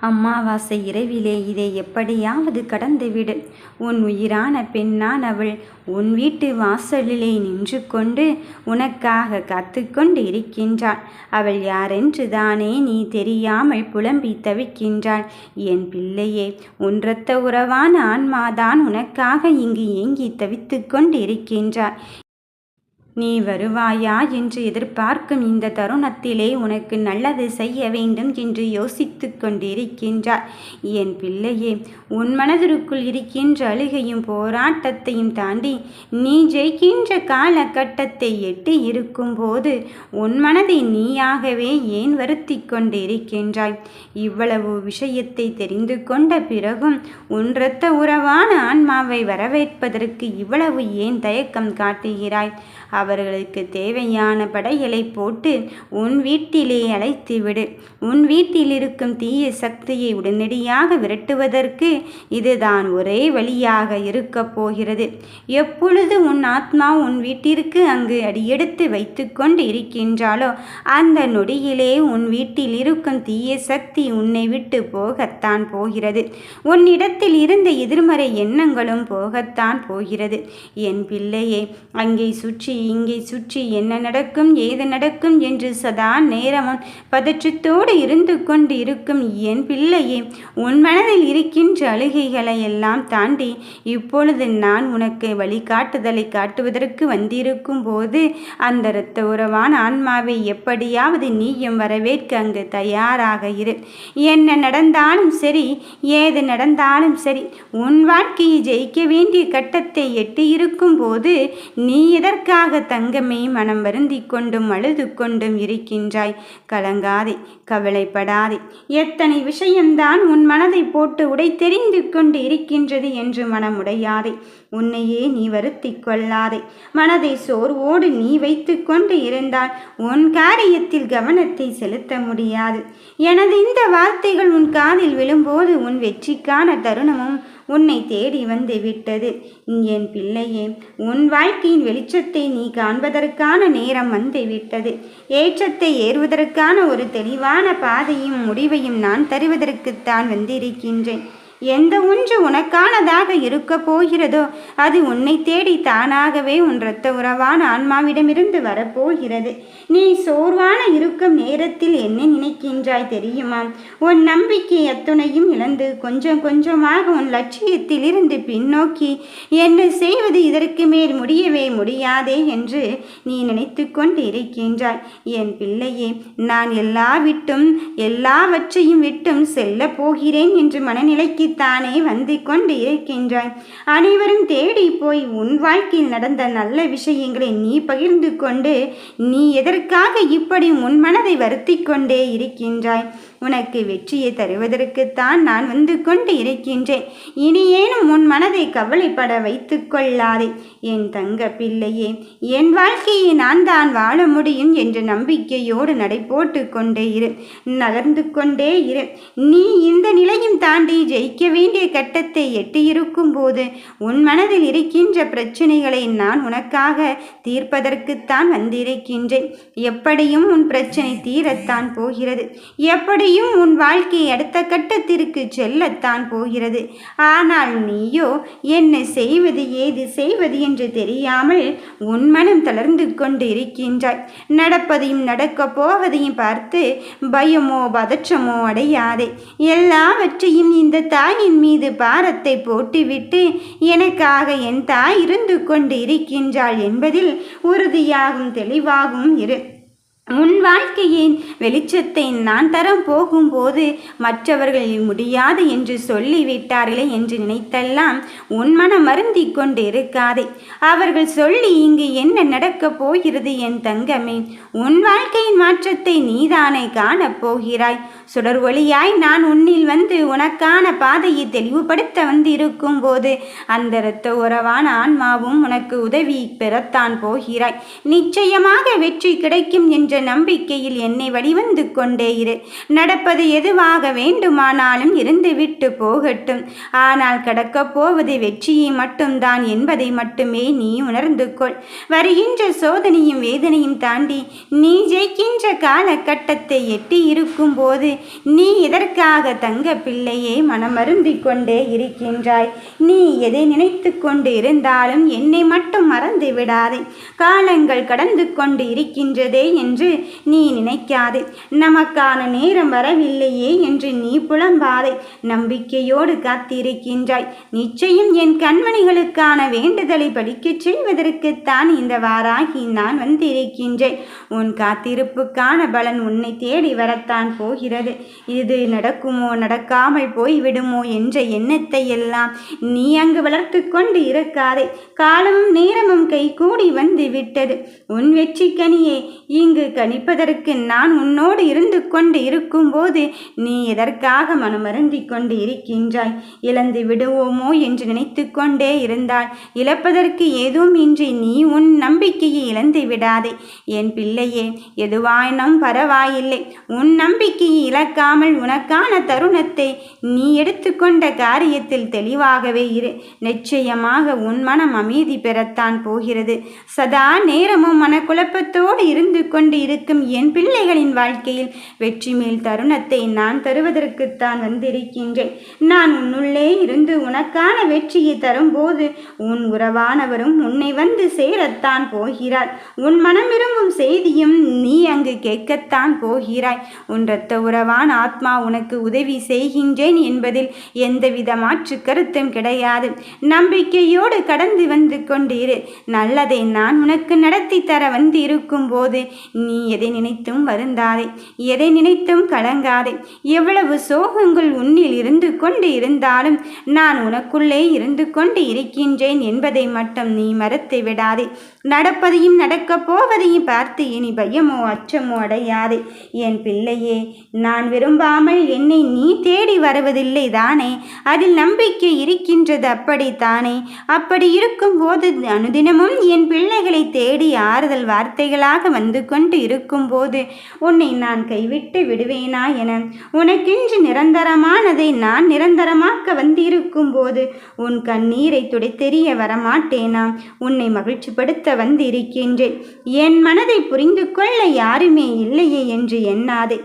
அம்மாவாசை இரவிலே இதை எப்படியாவது கடந்துவிடு. உன் உயிரான பெண்ணான் அவள் உன் வீட்டு வாசலிலே நின்று கொண்டு உனக்காக காத்து கொண்டு இருக்கின்றாள். அவள் யாரென்று தானே நீ தெரியாமல் புலம்பி தவிக்கின்றாள். என் பிள்ளையே உன் இரத்த உறவான ஆன்மாதான் உனக்காக இங்கு ஏங்கி தவித்து கொண்டு இருக்கின்றாள். நீ வருவாயா என்று எதிர்பார்க்கும் இந்த தருணத்திலே உனக்கு நல்லது செய்ய வேண்டும் என்று யோசித்து கொண்டிருக்கின்றார். என் பிள்ளையே உன் மனதிற்குள் இருக்கின்ற அழுகையும் போராட்டத்தையும் தாண்டி நீ ஜெயிக்கின்ற காலகட்டத்தை எட்டி இருக்கும்போது உன் மனதை நீயாகவே ஏன் வருத்தி கொண்டிருக்கின்றாய்? இவ்வளவு விஷயத்தை தெரிந்து கொண்ட பிறகும் உன் இரத்த உறவான ஆன்மாவை வரவேற்பதற்கு இவ்வளவு ஏன் தயக்கம் காட்டுகிறாய்? அவர்களுக்கு தேவையான படைகளை போட்டு உன் வீட்டிலே அழைத்து விடு உன் வீட்டில் இருக்கும் தீய சக்தியை உடனடியாக விரட்டுவதற்கு இதுதான் ஒரே வழியாக இருக்கப் போகிறது. எப்பொழுது உன் ஆத்மா உன் வீட்டிற்கு அங்கு அடியெடுத்து வைத்துக்கொண்டு இருக்கின்றாலோ அந்த நொடியிலே உன் வீட்டில் இருக்கும் தீய சக்தி உன்னை விட்டு போகத்தான் போகிறது. உன்னிடத்தில் இருந்த எதிர்மறை எண்ணங்களும் போகத்தான் போகிறது. என் பிள்ளையே அங்கே சுற்றி இங்கே சுற்றி என்ன நடக்கும் ஏது நடக்கும் என்று சதா நேரமும் பதற்றத்தோடு இருந்து கொண்டு இருக்கும் என் பிள்ளையே உன் மனதில் இருக்கின்ற அழுகைகளை எல்லாம் தாண்டி இப்பொழுது நான் உனக்கு வழிகாட்டுதலை காட்டுவதற்கு வந்திருக்கும் போது அந்த இரத்த உறவான ஆன்மாவை எப்படியாவது நீயும் வரவேற்க அங்கு தயாராக இரு. என்ன நடந்தாலும் சரி ஏது நடந்தாலும் சரி உன் வாழ்க்கையை ஜெயிக்க வேண்டிய கட்டத்தை எட்டியிருக்கும் போது நீ எதற்காக தங்கமே மனம் வருந்தி கொண்டும் அழுது கொண்டும் இருக்கின்றாய். கலங்காதே கவலைப்படாதே. எத்தனை விஷயம்தான் உன் மனதை போட்டு உடை தெரிந்து கொண்டு இருக்கின்றது என்று மனமுடையாதே. உன்னையே நீ வருத்தி கொள்ளாதே. மனதை சோர்வோடு நீ வைத்து கொண்டு இருந்தால் உன் காரியத்தில் கவனத்தை செலுத்த முடியாது. எனது இந்த வார்த்தைகள் உன் காதில் விழும்போது உன் வெற்றிக்கான தருணமும் உன்னை தேடி வந்து விட்டது. என் பிள்ளையே உன் வாழ்க்கையின் வெளிச்சத்தை நீ காண்பதற்கான நேரம் வந்து விட்டது. ஏற்றத்தை ஏறுவதற்கான ஒரு தெளிவான பாதையும் முடிவையும் நான் தருவதற்குத்தான் வந்திருக்கின்றேன். எந்த ஒன்று உனக்கானதாக இருக்க போகிறதோ அது உன்னை தேடி தானாகவே உன் இரத்த உறவான ஆன்மாவிடமிருந்து வரப்போகிறது. நீ சோர்வான இருக்கும் நேரத்தில் என்ன நினைக்கின்றாய் தெரியுமா? உன் நம்பிக்கை அத்துணையும் இழந்து கொஞ்சம் கொஞ்சமாக உன் லட்சியத்திலிருந்து பின்னோக்கி என்ன செய்வது? இதற்கு மேல் முடியவே முடியாதே என்று நீ நினைத்து கொண்டு இருக்கின்றாய். என் பிள்ளையே நான் எல்லா விட்டும் எல்லாவற்றையும் விட்டும் செல்ல போகிறேன் என்று மனநிலைக்கு தானே வந்து கொண்டு இருக்கின்றாய். அனைவரும் தேடி போய் உன் வாழ்க்கையில் நடந்த நல்ல விஷயங்களை நீ பகிர்ந்து கொண்டு நீ எதற்காக இப்படி உன் மனதை வருத்தி கொண்டே இருக்கின்றாய்? உனக்கு வெற்றியை தருவதற்குத்தான் நான் வந்து கொண்டு இருக்கின்றேன். இனியேனும் உன் மனதை கவலைப்பட வைத்து கொள்ளாதே. என் தங்க பிள்ளையே என் வாழ்க்கையை நான் தான் வாழ முடியும் என்ற நம்பிக்கையோடு நடை போட்டு கொண்டே இரு. நகர்ந்து கொண்டே இரு. நீ இந்த நிலையும் தாண்டி ஜெயிக்க வேண்டிய கட்டத்தை எட்டியிருக்கும் போது உன் மனதில் இருக்கின்ற பிரச்சனைகளை நான் உனக்காக தீர்ப்பதற்குத்தான் வந்திருக்கின்றேன். எப்படியும் உன் பிரச்சனை தீரத்தான் போகிறது. எப்படியும் உன் வாழ்க்கை அடுத்த கட்டத்திற்கு செல்லத்தான் போகிறது. ஆனால் நீயோ என்ன செய்வது ஏது செய்வது என்று தெரியாமல் உன் மனம் தளர்ந்து கொண்டு இருக்கின்றாய் நடப்பதையும் நடக்கப் போவதையும் பார்த்து பயமோ பதற்றமோ அடையாதே. எல்லாவற்றையும் இந்த தாயின் மீது பாரத்தை போட்டுவிட்டு எனக்காக என் தாய் இருந்து கொண்டு இருக்கின்றாள் என்பதில் உறுதியாகும் தெளிவாகவும் இரு. உன் வாழ்க்கையின் வெளிச்சத்தை நான் தரம் போகும்போது மற்றவர்கள் முடியாது என்று சொல்லிவிட்டார்களே என்று நினைத்தெல்லாம் உன் மனம் மருந்தி கொண்டு இருக்காதே அவர்கள் சொல்லி இங்கு என்ன நடக்கப் போகிறது என் தங்கமே? உன் வாழ்க்கையின் மாற்றத்தை நீதானே காணப் போகிறாய். சுடர் ஒளியாய் நான் உன்னில் வந்து உனக்கான பாதையை தெளிவுபடுத்த வந்து இருக்கும் போது அந்த இரத்த உறவான ஆன்மாவும் உனக்கு உதவி பெறத்தான் போகிறாய். நிச்சயமாக வெற்றி கிடைக்கும் என்ற நம்பிக்கையில் என்னை வழிவந்து கொண்டே இரு. நடப்பது எதுவாக வேண்டுமானாலும் இருந்துவிட்டு போகட்டும். ஆனால் கடக்கப் போவது வெற்றியை மட்டும்தான் என்பதை மட்டுமே நீ உணர்ந்து கொள். வருகின்ற சோதனையும் வேதனையும் தாண்டி நீ ஜெயிக்கின்ற காலகட்டத்தை எட்டி இருக்கும் போது நீ எதற்காக தங்க பிள்ளையே மனமருந்தி கொண்டே இருக்கின்றாய்? நீ எதை நினைத்து கொண்டு இருந்தாலும் என்னை மட்டும் மறந்து விடாதே. காலங்கள் கடந்து கொண்டு இருக்கின்றதே என்று நீ நினைக்காதே. நமக்கான நேரம் வரவில்லையே என்று நீ புலம்பாதே. நம்பிக்கையோடு காத்திருக்கின்றாய். நிச்சயம் என் கண்மணிகளுக்கான வேண்டுதலை படிக்கச் செய்வதற்குத்தான் இந்த வாராகி நான் வந்திருக்கின்றேன். உன் காத்திருப்புக்கான பலன் உன்னை தேடி வரத்தான் போகிறது. இது நடக்குமோ நடக்காமல் போய்விடுமோ என்ற எண்ணத்தை எல்லாம் நீ அங்கு வளர்த்து கொண்டு இருக்காதே. காலமும் நேரமும் கை கூடி வந்து விட்டது உன் வெற்றி கனியே இங்கு கணிப்பதற்கு நான் உன்னோடு இருந்து கொண்டு இருக்கும்போது நீ எதற்காக மனமருந்தி கொண்டு இருக்கின்றாய்? இழந்து விடுவோமோ என்று நினைத்து கொண்டே இருந்தால் இழப்பதற்கு ஏதும் இன்றி நீ உன் நம்பிக்கையை இழந்து விடாதே. என் பிள்ளையே எதுவாயினும் பரவாயில்லை. உன் நம்பிக்கையை இழக்காமல் உனக்கான தருணத்தை நீ எடுத்துக்கொண்ட காரியத்தில் தெளிவாகவே இரு. நிச்சயமாக உன் மனம் அமைதி பெறத்தான் போகிறது. சதா நேரமும் மனக்குழப்பத்தோடு இருந்து கொண்டு இருக்கும் என் பிள்ளைகளின் வாழ்க்கையில் வெற்றி மேல் தருணத்தை நான் தருவதற்குத்தான் வந்திருக்கின்றேன். நான் உன்னுள்ளே இருந்து உனக்கான வெற்றியை தரும்போது உன் உறவானவரும் உன்னை வந்து சேரத்தான் போகிறார். உன் மனம் விரும்பும் செய்தியும் நீ அங்கு கேட்கத்தான் போகிறாய். உன் இரத்த உறவான ஆத்மா உனக்கு உதவி செய்கின்றேன் என்பதில் எந்தவித மாற்று கருத்தும் கிடையாது. நம்பிக்கையோடு கடந்து வந்து கொண்டிரு. நல்லதை நான் உனக்கு நடத்தி தர வந்து இருக்கும் போது நீ எதை நினைத்தும் வருந்தாதே எதை நினைத்தும் கலங்காதே. எவ்வளவு சோகங்கள் உன்னில் இருந்து கொண்டு இருந்தாலும் நான் உனக்குள்ளே இருந்து கொண்டு இருக்கின்றேன் என்பதை மட்டும் நீ மறத்து விடாதே. நடப்பதையும் நடக்கப் போவதையும் பார்த்து இனி பயமோ அச்சமோ அடையாதே. என் பிள்ளையே நான் விரும்பாமல் என்னை நீ தேடி வருவதில்லை தானே. அதில் நம்பிக்கை இருக்கின்றது அப்படித்தானே. அப்படி இருக்கும்போது அனுதினமும் என் பிள்ளைகளை தேடி ஆறுதல் வார்த்தைகளாக வந்து கொண்டு இருக்கும்போது உன்னை நான் கைவிட்டு விடுவேனா என உனக்கென்று நிரந்தரமானதை நான் நிரந்தரமாக்க வந்திருக்கும் போது உன் கண்ணீரை துடைத்தெறிய வரமாட்டேனா? உன்னை மகிழ்ச்சிப்படுத்த வந்திருக்கின்றேன். என் மனதை புரிந்து கொள்ள யாருமே இல்லையே என்று எண்ணாதே.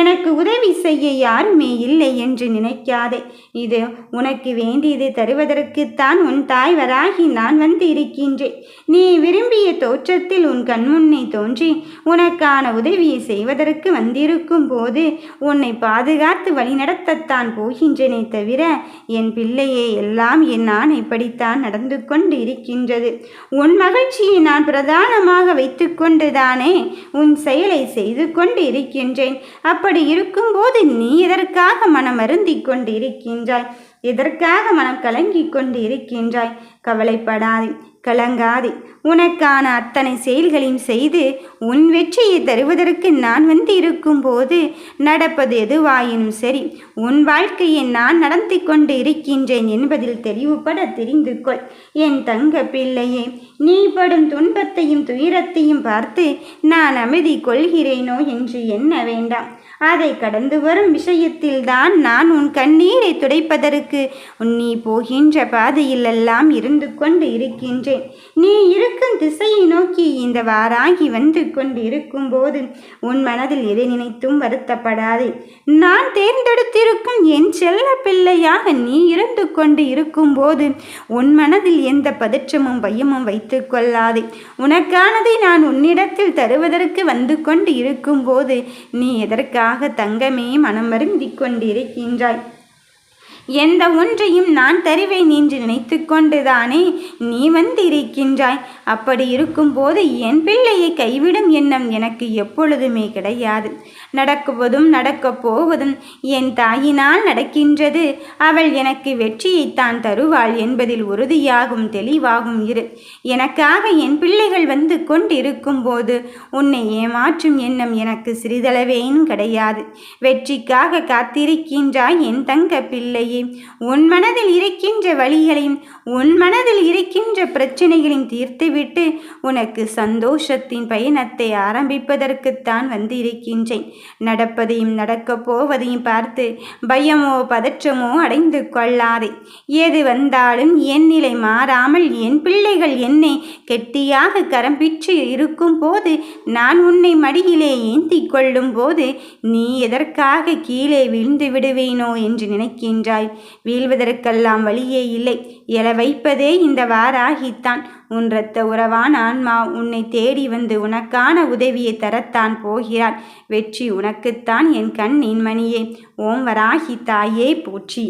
எனக்கு உதவி செய்ய யாருமே இல்லை என்று நினைக்காதே. இது உனக்கு வேண்டியது தருவதற்குத்தான் உன் தாய் வராகி நான் வந்து இருக்கின்றேன் நீ விரும்பிய தோற்றத்தில் உன் கண்முன்னே தோன்றி உனக்கான உதவியை செய்வதற்கு வந்திருக்கும் போது உன்னை பாதுகாத்து வழிநடத்தத்தான் போகின்றனே தவிர என் பிள்ளையே எல்லாம் என் நான் இப்படித்தான் நடந்து கொண்டு இருக்கின்றது. உன் மகிழ்ச்சியை நான் பிரதானமாக வைத்துக்கொண்டுதானே உன் செயலை செய்து கொண்டு இருக்கின்றேன். அப்படி இருக்கும்போது நீ எதற்காக மனம் அருந்திக் கொண்டு இருக்கின்றாய் எதற்காக மனம் கலங்கிக் கொண்டு இருக்கின்றாய்? கவலைப்படாதே கலங்காதே. உனக்கான அத்தனை செயல்களையும் செய்து உன் வெற்றியை தருவதற்கு நான் வந்து இருக்கும்போது நடப்பது எதுவாயினும் சரி உன் வாழ்க்கையை நான் நடத்தி கொண்டு இருக்கின்றேன் என்பதில் தெளிவுபட தெரிந்து கொள். என் தங்க பிள்ளையே நீ படும் துன்பத்தையும் துயரத்தையும் பார்த்து நான் அமைதி கொள்கிறேனோ என்று எண்ண வேண்டாம். அதை கடந்து வரும் விஷயத்தில்தான் நான் உன் கண்ணீரை துடைப்பதற்கு நீ போகின்ற பாதையிலெல்லாம் இருந்து கொண்டு இருக்கின்றேன். நீ இருக்கும் திசையை நோக்கி இந்த வாராகி வந்து கொண்டு இருக்கும்போது உன் மனதில் எதை நினைத்தும் வருத்தப்படாதே. நான் தேர்ந்தெடுத்திருக்கும் என் செல்ல பிள்ளையாக நீ இருந்து கொண்டு இருக்கும்போது உன் மனதில் எந்த பதற்றமும் பயமும் வைத்து கொள்ளாதே. உனக்கானதை நான் உன்னிடத்தில் தருவதற்கு வந்து கொண்டு இருக்கும்போது நீ எதற்காக தங்கமே மனம் வருந்திக் கொண்டிருக்கின்றாய்? எந்த ஒன்றையும் நான் தருவேன் என்று நினைத்து கொண்டுதானே நீ வந்திருக்கின்றாய்? அப்படி இருக்கும்போது என் பிள்ளையை கைவிடும் எண்ணம் எனக்கு எப்பொழுதுமே கிடையாது. நடக்குவதும் நடக்கப் போவதும் என் தாயினால் நடக்கின்றது. அவள் எனக்கு வெற்றியைத்தான் தருவாள் என்பதில் உறுதியாகும் தெளிவாகும் இரு. எனக்காக என் பிள்ளைகள் வந்து கொண்டிருக்கும் போது உன்னை ஏமாற்றும் எண்ணம் எனக்கு சிறிதளவேனும் கிடையாது. வெற்றிக்காக காத்திருக்கின்றாய் என் தங்க பிள்ளையே. உன் மனதில் இருக்கின்ற வழிகளையும் உன் மனதில் இருக்கின்ற பிரச்சனைகளையும் தீர்த்துவிட்டு உனக்கு சந்தோஷத்தின் பயணத்தை ஆரம்பிப்பதற்குத்தான் வந்து இருக்கின்றேன் நடப்பதையும் நடக்கப் போவதையும் பார்த்து பயமோ பதற்றமோ அடைந்து கொள்ளாதே. எது வந்தாலும் என் நிலை மாறாமல் என் பிள்ளைகள் என்னை கெட்டியாக கரம் பிச்சு இருக்கும் போது நான் உன்னை மடியிலே ஏந்தி கொள்ளும் போது நீ எதற்காக கீழே விழுந்து விடுவேனோ என்று நினைக்கின்றாய். வீழ்வதற்கெல்லாம் வழியே இல்லை. எழ வைப்பதே இந்த வாராகித்தான். உன் இரத்த உறவான ஆன்மா உன்னை தேடி வந்து உனக்கான உதவியை தரத்தான் போகிறார் வெற்றி உனக்குத்தான் என் கண்ணின் மணியே. ஓம் வராகி தாயே போற்றி.